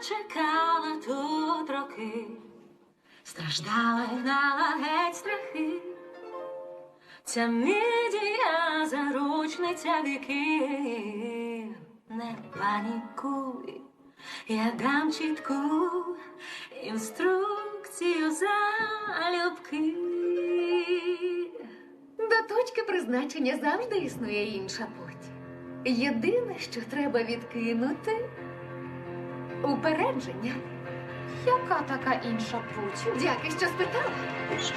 чекала тут роки, страждала і гнала геть страхи. Ця мідія заручниця віків, не панікуй, я дам чітку інструкцію залюбки. До точки призначення завжди існує інша путь. Єдине, що треба відкинути упередження. Яка така інша путь? Дяки, що спитала. Прощай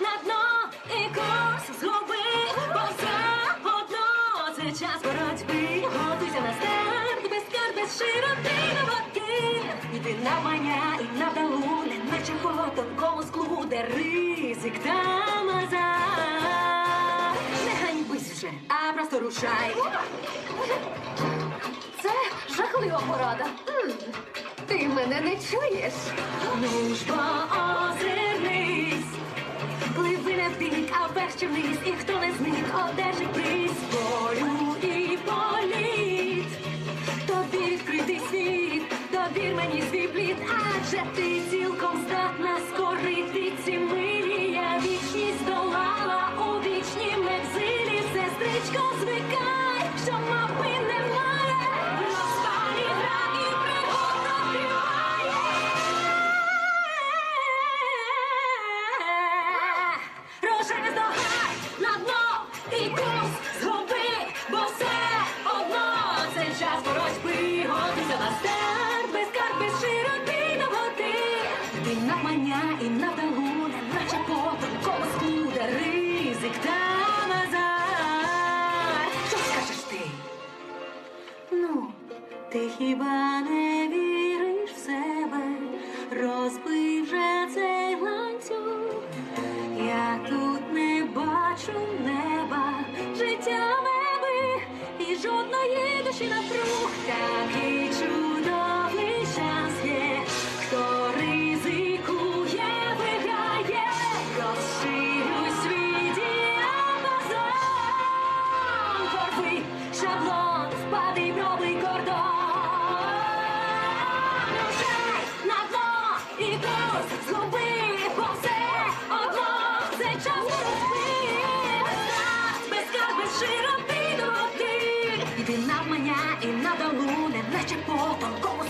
на дно і курс згуби, бо все одно це час боротьби. Готуйся на старт, без карт, без широти на води. Йди на мання і на вдалу, не наче по тонкому склу, де ризик там азарт. Не ганьбись вже, а просто рушай. Жахлива порада. Ти мене не чуєш. Ну ж бо озирнись, пливи не вбік, а вперше вниз, і хто не зник, одержить приз бою і політ. Тобі відкритий світ, довір мені на мання і на не наче по тонкому ризик та азарт. Що скажеш ти? Ну, ти хіба не віриш в себе? Розбий вже цей ланцюг. Я тут не бачу неба, життя неби і жодної душі напруг. Такий чудовий Іди навмання і надалу, не наче по тонкому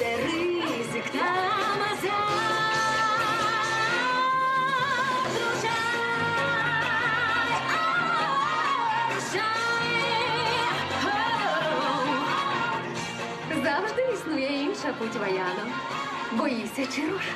ризик. Завжди існує інша путь, Ваяно. Боїшся чи рушиш?